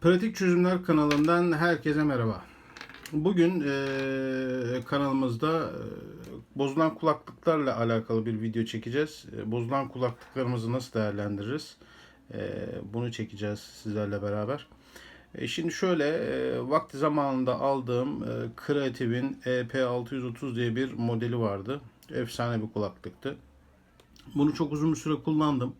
Pratik Çözümler kanalından herkese merhaba. Bugün eee, kanalımızda eee, bozulan kulaklıklarla alakalı bir video çekeceğiz. Eee, bozulan kulaklıklarımızı nasıl değerlendiririz? Eee, bunu çekeceğiz sizlerle beraber. E, şimdi şöyle eee, vakti zamanında aldığım eee Creative'in EP630 diye bir modeli vardı. Efsane bir kulaklıktı. Bunu çok uzun bir süre kullandım.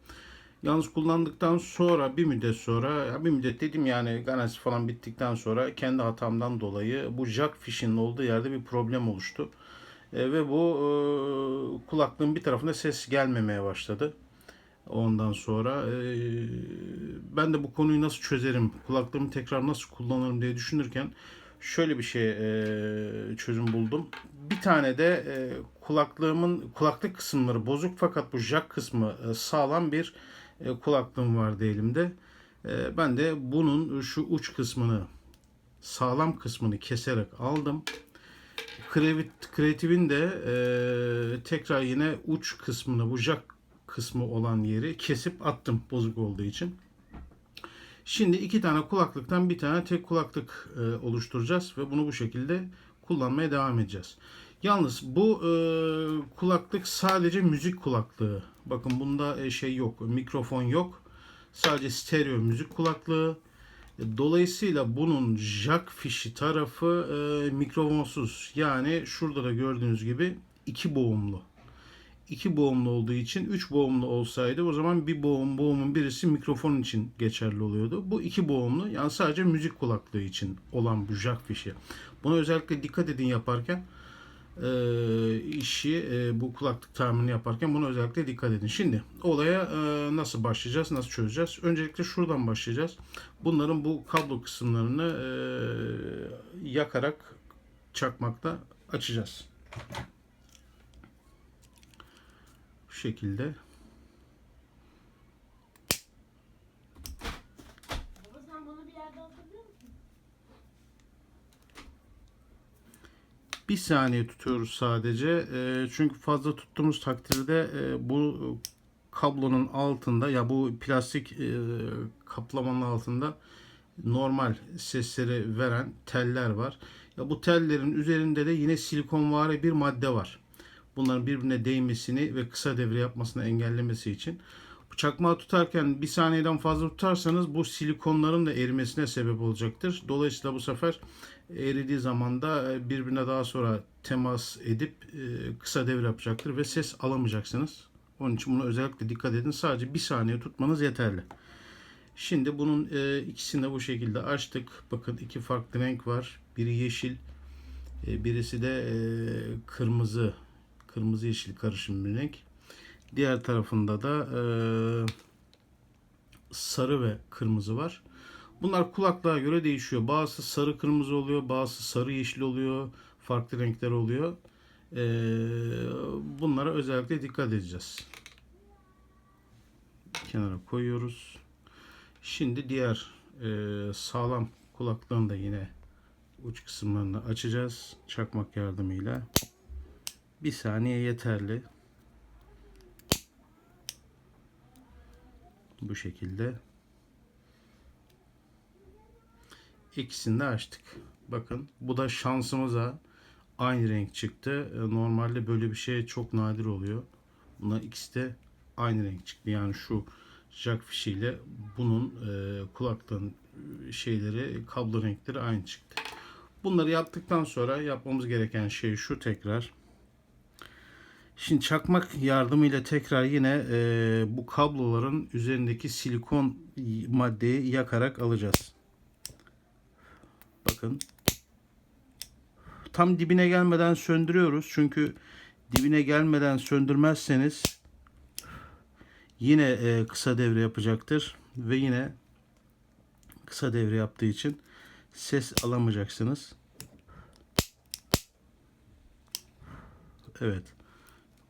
Yalnız kullandıktan sonra bir müddet sonra bir müddet dedim yani garantisi falan bittikten sonra kendi hatamdan dolayı bu jack fişinin olduğu yerde bir problem oluştu. E, ve bu e, kulaklığın bir tarafında ses gelmemeye başladı. Ondan sonra e, ben de bu konuyu nasıl çözerim, kulaklığımı tekrar nasıl kullanırım diye düşünürken şöyle bir şey e, çözüm buldum. Bir tane de e, kulaklığımın kulaklık kısımları bozuk fakat bu jack kısmı e, sağlam bir kulaklığım vardı elimde. E, ben de bunun şu uç kısmını sağlam kısmını keserek aldım. Creative'in de e, tekrar yine uç kısmını bu jack kısmı olan yeri kesip attım bozuk olduğu için. Şimdi iki tane kulaklıktan bir tane tek kulaklık e, oluşturacağız ve bunu bu şekilde kullanmaya devam edeceğiz. Yalnız bu e, kulaklık sadece müzik kulaklığı. Bakın bunda e, şey yok, mikrofon yok. Sadece stereo müzik kulaklığı. E, Dolayısıyla bunun jack fişi tarafı e, mikrofonsuz. Yani şurada da gördüğünüz gibi iki boğumlu. İki boğumlu olduğu için üç boğumlu olsaydı o zaman bir boğum boğumun birisi mikrofon için geçerli oluyordu. Bu iki boğumlu yani sadece müzik kulaklığı için olan bu jack fişi. Buna özellikle dikkat edin yaparken e, işi e, bu kulaklık tamirini yaparken buna özellikle dikkat edin. Şimdi olaya e, nasıl başlayacağız, nasıl çözeceğiz? Öncelikle şuradan başlayacağız. Bunların bu kablo kısımlarını e, yakarak çakmakta açacağız. Bu şekilde. Baba sen bunu bir yerde hatırlıyor musun? Bir saniye tutuyoruz sadece. E, çünkü fazla tuttuğumuz takdirde e, bu kablonun altında ya bu plastik e, kaplamanın altında normal sesleri veren teller var. Ya bu tellerin üzerinde de yine silikonvari bir madde var. Bunların birbirine değmesini ve kısa devre yapmasını engellemesi için. Bu çakmağı tutarken bir saniyeden fazla tutarsanız bu silikonların da erimesine sebep olacaktır. Dolayısıyla bu sefer eridiği zaman da e, birbirine daha sonra temas edip e, kısa devre yapacaktır ve ses alamayacaksınız. Onun için buna özellikle dikkat edin. Sadece bir saniye tutmanız yeterli. Şimdi bunun e, ikisini de bu şekilde açtık. Bakın iki farklı renk var. Biri yeşil, birisi de kırmızı. Kırmızı yeşil karışım bir renk. Diğer tarafında da sarı ve kırmızı var. Bunlar kulaklığa göre değişiyor. Bazısı sarı kırmızı oluyor, bazısı sarı yeşil oluyor, farklı renkler oluyor. E, bunlara özellikle dikkat edeceğiz. Kenara koyuyoruz. Şimdi diğer e, sağlam kulaklığın da yine uç kısımlarını açacağız çakmak yardımıyla. Bir saniye yeterli. Bu şekilde. İkisini de açtık. Bakın bu da şansımıza aynı renk çıktı. E, Normalde böyle bir şey çok nadir oluyor. Bunlar ikisi de aynı renk çıktı. Yani şu jack fişiyle bunun e, kulaklığın e, şeyleri, kablo renkleri aynı çıktı. Bunları yaptıktan sonra yapmamız gereken şey şu tekrar. Şimdi çakmak yardımıyla tekrar yine e, bu kabloların üzerindeki silikon maddeyi yakarak alacağız. Bakın. Tam dibine gelmeden söndürüyoruz. Çünkü dibine gelmeden söndürmezseniz yine e, kısa devre yapacaktır ve yine kısa devre yaptığı için ses alamayacaksınız. Evet.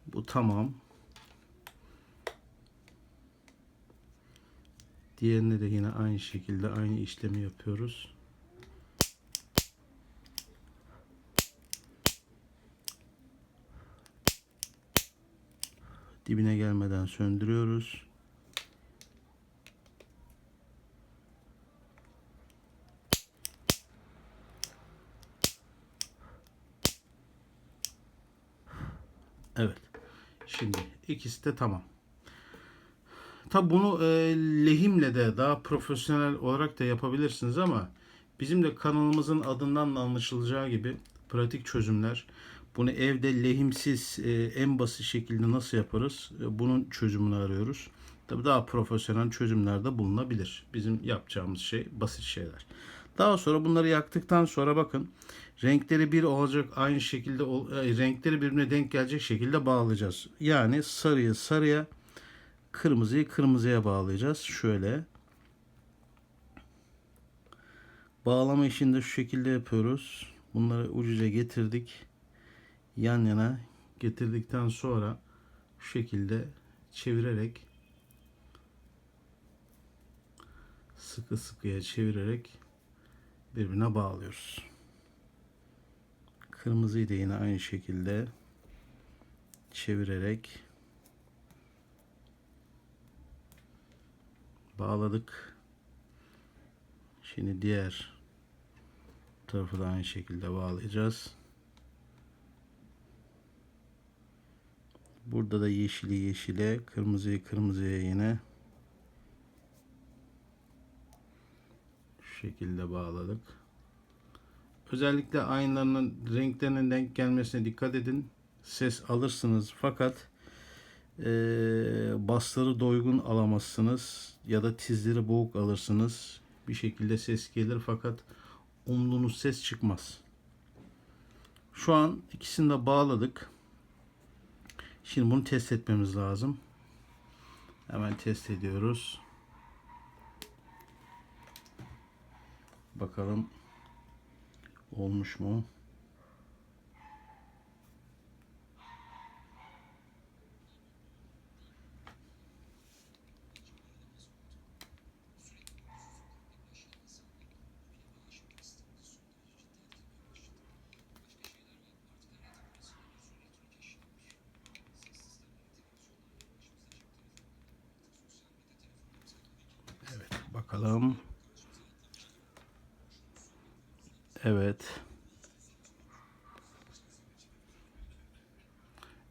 Bu tamam. Diğerine de yine aynı şekilde aynı işlemi yapıyoruz. Dibine gelmeden söndürüyoruz. Evet. Şimdi ikisi de tamam. Tabi bunu e, lehimle de daha profesyonel olarak da yapabilirsiniz ama bizim de kanalımızın adından da anlaşılacağı gibi pratik çözümler bunu evde lehimsiz e, en basit şekilde nasıl yaparız? E, bunun çözümünü arıyoruz. Tabi daha profesyonel çözümler de bulunabilir. Bizim yapacağımız şey basit şeyler. Daha sonra bunları yaktıktan sonra bakın renkleri bir olacak aynı şekilde e, renkleri birbirine denk gelecek şekilde bağlayacağız. Yani sarıyı sarıya kırmızıyı kırmızıya bağlayacağız. Şöyle. Bağlama işini de şu şekilde yapıyoruz. Bunları ucuca getirdik. Yan yana getirdikten sonra şu şekilde çevirerek sıkı sıkıya çevirerek birbirine bağlıyoruz. Kırmızıyı da yine aynı şekilde çevirerek bağladık. Şimdi diğer tarafı da aynı şekilde bağlayacağız. Burada da yeşili yeşile, kırmızıyı kırmızıya yine şu şekilde bağladık. Özellikle aynalarının renklerinin denk gelmesine dikkat edin. Ses alırsınız fakat eee basları doygun alamazsınız ya da tizleri boğuk alırsınız. Bir şekilde ses gelir fakat umduğunuz ses çıkmaz. Şu an ikisini de bağladık. Şimdi bunu test etmemiz lazım. Hemen test ediyoruz. Bakalım olmuş mu? Bakalım. Evet.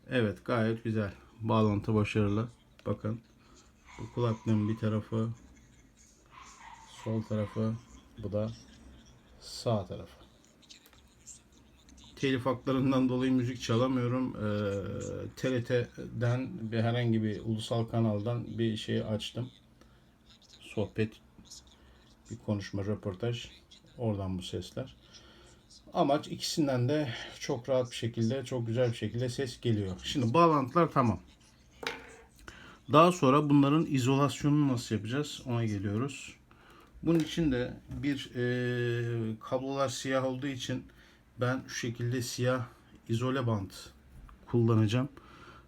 Evet, gayet güzel. Bağlantı başarılı. Bakın. Bu kulaklığın bir tarafı sol tarafı, bu da sağ tarafı. Telif haklarından dolayı müzik çalamıyorum. Ee, TRT'den bir herhangi bir ulusal kanaldan bir şey açtım. Sohbet, bir konuşma, röportaj. Oradan bu sesler. Amaç ikisinden de çok rahat bir şekilde, çok güzel bir şekilde ses geliyor. Şimdi bağlantılar tamam. Daha sonra bunların izolasyonunu nasıl yapacağız? Ona geliyoruz. Bunun için de bir e, kablolar siyah olduğu için ben şu şekilde siyah izole bant kullanacağım.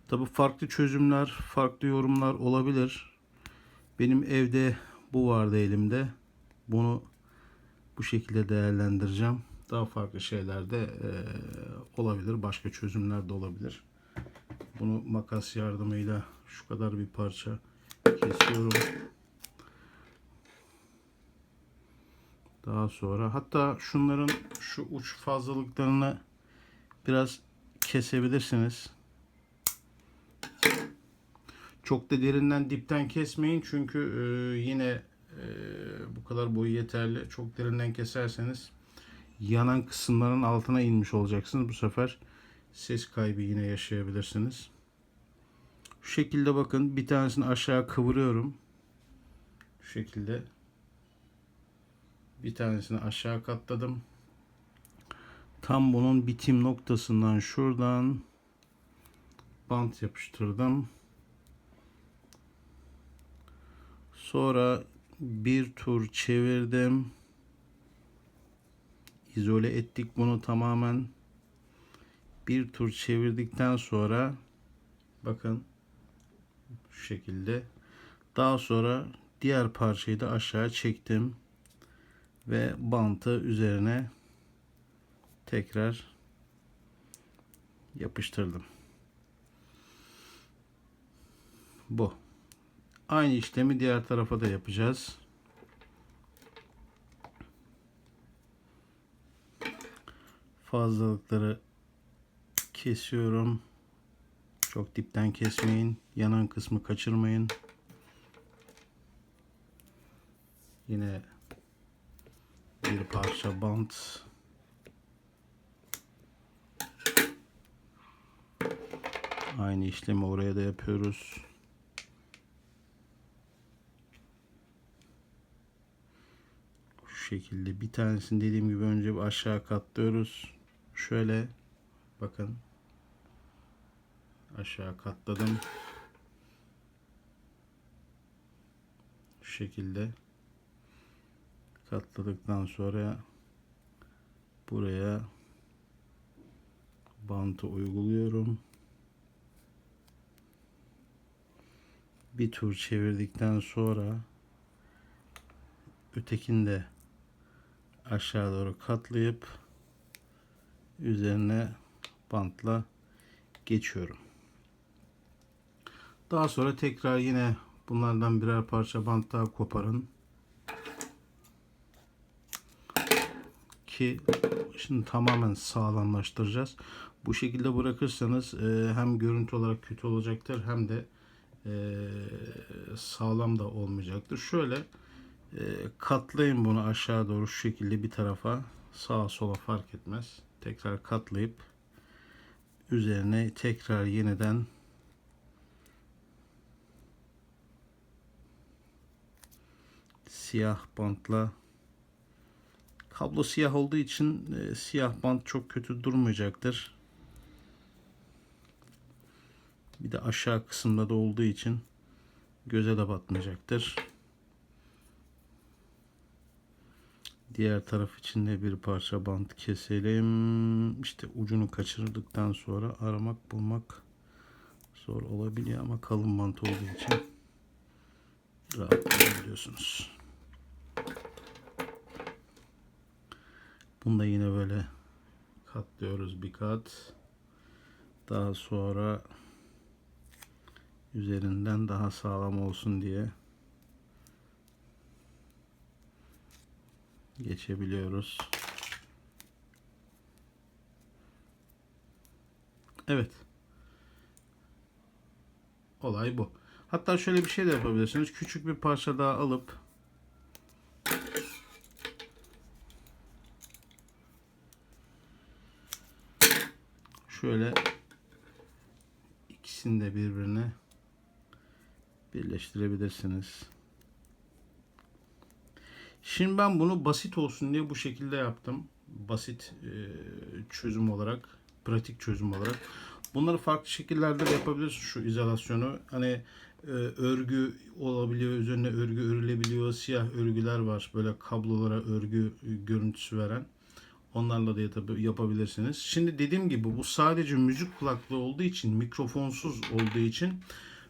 Tabi farklı çözümler, farklı yorumlar olabilir. Benim evde bu vardı elimde. Bunu bu şekilde değerlendireceğim. Daha farklı şeyler de e, olabilir. Başka çözümler de olabilir. Bunu makas yardımıyla şu kadar bir parça kesiyorum. Daha sonra hatta şunların şu uç fazlalıklarını biraz kesebilirsiniz. Çok da derinden dipten kesmeyin çünkü e, yine e, bu kadar boyu yeterli. Çok derinden keserseniz yanan kısımların altına inmiş olacaksınız. Bu sefer ses kaybı yine yaşayabilirsiniz. Şu şekilde bakın bir tanesini aşağı kıvırıyorum. Şu şekilde. Bir tanesini aşağı katladım. Tam bunun bitim noktasından şuradan bant yapıştırdım. Sonra bir tur çevirdim. İzole ettik bunu tamamen. Bir tur çevirdikten sonra bakın şu şekilde. Daha sonra diğer parçayı da aşağı çektim ve bantı üzerine tekrar yapıştırdım. Bu. Aynı işlemi diğer tarafa da yapacağız. Fazlalıkları kesiyorum. Çok dipten kesmeyin. Yanan kısmı kaçırmayın. Yine bir parça bant. Aynı işlemi oraya da yapıyoruz. Şekilde bir tanesini dediğim gibi önce bir aşağı katlıyoruz. Şöyle bakın aşağı katladım. Şu şekilde katladıktan sonra buraya bantı uyguluyorum. Bir tur çevirdikten sonra ötekini de aşağı doğru katlayıp üzerine bantla geçiyorum. Daha sonra tekrar yine bunlardan birer parça bant daha koparın. Ki şimdi tamamen sağlamlaştıracağız. Bu şekilde bırakırsanız e, hem görüntü olarak kötü olacaktır hem de e, sağlam da olmayacaktır. Şöyle e, katlayın bunu aşağı doğru şu şekilde bir tarafa sağa sola fark etmez. Tekrar katlayıp üzerine tekrar yeniden siyah bantla kablo siyah olduğu için e, siyah bant çok kötü durmayacaktır. Bir de aşağı kısımda da olduğu için göze de batmayacaktır. Diğer taraf için de bir parça bant keselim. İşte ucunu kaçırdıktan sonra aramak bulmak zor olabiliyor ama kalın bant olduğu için rahat bulabiliyorsunuz. Bunu da yine böyle katlıyoruz bir kat. Daha sonra üzerinden daha sağlam olsun diye geçebiliyoruz. Evet. Olay bu. Hatta şöyle bir şey de yapabilirsiniz. Küçük bir parça daha alıp şöyle ikisini de birbirine birleştirebilirsiniz. Şimdi ben bunu basit olsun diye bu şekilde yaptım. Basit e, çözüm olarak, pratik çözüm olarak. Bunları farklı şekillerde de yapabilirsiniz şu izolasyonu. Hani e, örgü olabiliyor, üzerine örgü örülebiliyor. Siyah örgüler var. Böyle kablolara örgü görüntüsü veren. Onlarla da yap- yapabilirsiniz. Şimdi dediğim gibi bu sadece müzik kulaklığı olduğu için, mikrofonsuz olduğu için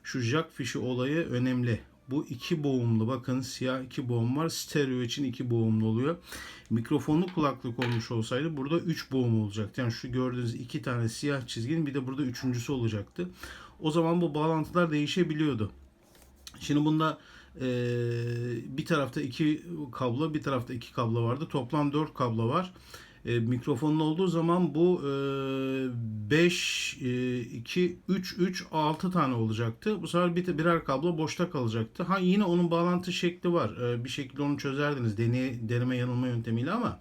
şu jack fişi olayı önemli. Bu iki boğumlu bakın siyah iki boğum var. Stereo için iki boğumlu oluyor. Mikrofonlu kulaklık olmuş olsaydı burada üç boğum olacaktı. Yani şu gördüğünüz iki tane siyah çizginin bir de burada üçüncüsü olacaktı. O zaman bu bağlantılar değişebiliyordu. Şimdi bunda eee, bir tarafta iki kablo, bir tarafta iki kablo vardı. Toplam dört kablo var. E, mikrofonlu olduğu zaman bu 5, 2, 3, 3, 6 tane olacaktı. Bu sefer bir, birer kablo boşta kalacaktı. Ha yine onun bağlantı şekli var. E, bir şekilde onu çözerdiniz deney, deneme yanılma yöntemiyle ama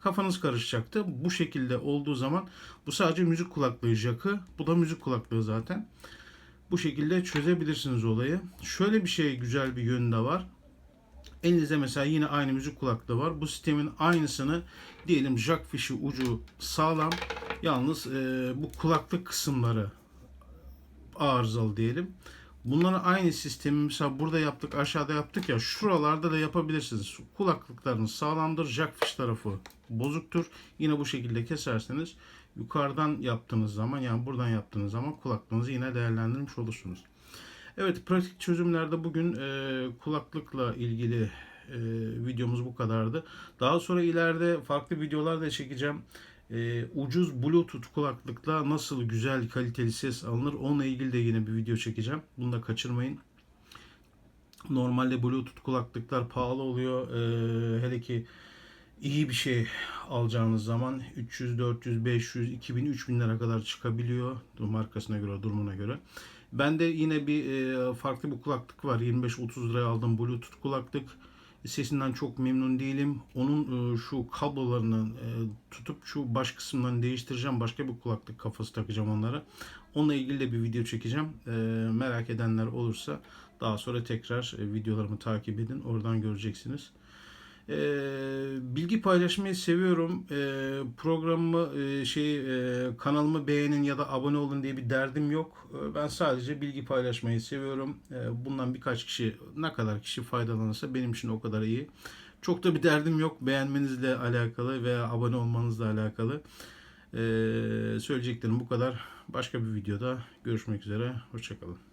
kafanız karışacaktı. Bu şekilde olduğu zaman bu sadece müzik kulaklığı jackı. Bu da müzik kulaklığı zaten. Bu şekilde çözebilirsiniz olayı. Şöyle bir şey güzel bir yönü de var. Elinizde mesela yine aynı müzik kulaklığı var. Bu sistemin aynısını diyelim jack fişi ucu sağlam. Yalnız e, bu kulaklık kısımları arızalı diyelim. Bunların aynı sistemi mesela burada yaptık aşağıda yaptık ya şuralarda da yapabilirsiniz. Kulaklıklarınız sağlamdır. Jack fiş tarafı bozuktur. Yine bu şekilde keserseniz yukarıdan yaptığınız zaman yani buradan yaptığınız zaman kulaklığınızı yine değerlendirmiş olursunuz. Evet pratik çözümlerde bugün e, kulaklıkla ilgili e, videomuz bu kadardı. Daha sonra ileride farklı videolar da çekeceğim. E, ucuz bluetooth kulaklıkla nasıl güzel kaliteli ses alınır onunla ilgili de yine bir video çekeceğim. Bunu da kaçırmayın. Normalde bluetooth kulaklıklar pahalı oluyor. E, hele ki iyi bir şey alacağınız zaman 300, 400, 500, 2000, 3000 lira kadar çıkabiliyor markasına göre, durumuna göre. Bende yine bir e, farklı bir kulaklık var. 25-30 liraya aldım Bluetooth kulaklık. Sesinden çok memnun değilim. Onun e, şu kablolarını e, tutup şu baş kısımlarını değiştireceğim. Başka bir kulaklık kafası takacağım onlara. Onunla ilgili de bir video çekeceğim. E, merak edenler olursa daha sonra tekrar e, videolarımı takip edin. Oradan göreceksiniz. E, bilgi paylaşmayı seviyorum. E, programımı e, şey e, kanalımı beğenin ya da abone olun diye bir derdim yok. E, ben sadece bilgi paylaşmayı seviyorum. E, bundan birkaç kişi ne kadar kişi faydalanırsa benim için o kadar iyi. Çok da bir derdim yok beğenmenizle alakalı veya abone olmanızla alakalı. E, söyleyeceklerim bu kadar. Başka bir videoda görüşmek üzere. Hoşçakalın.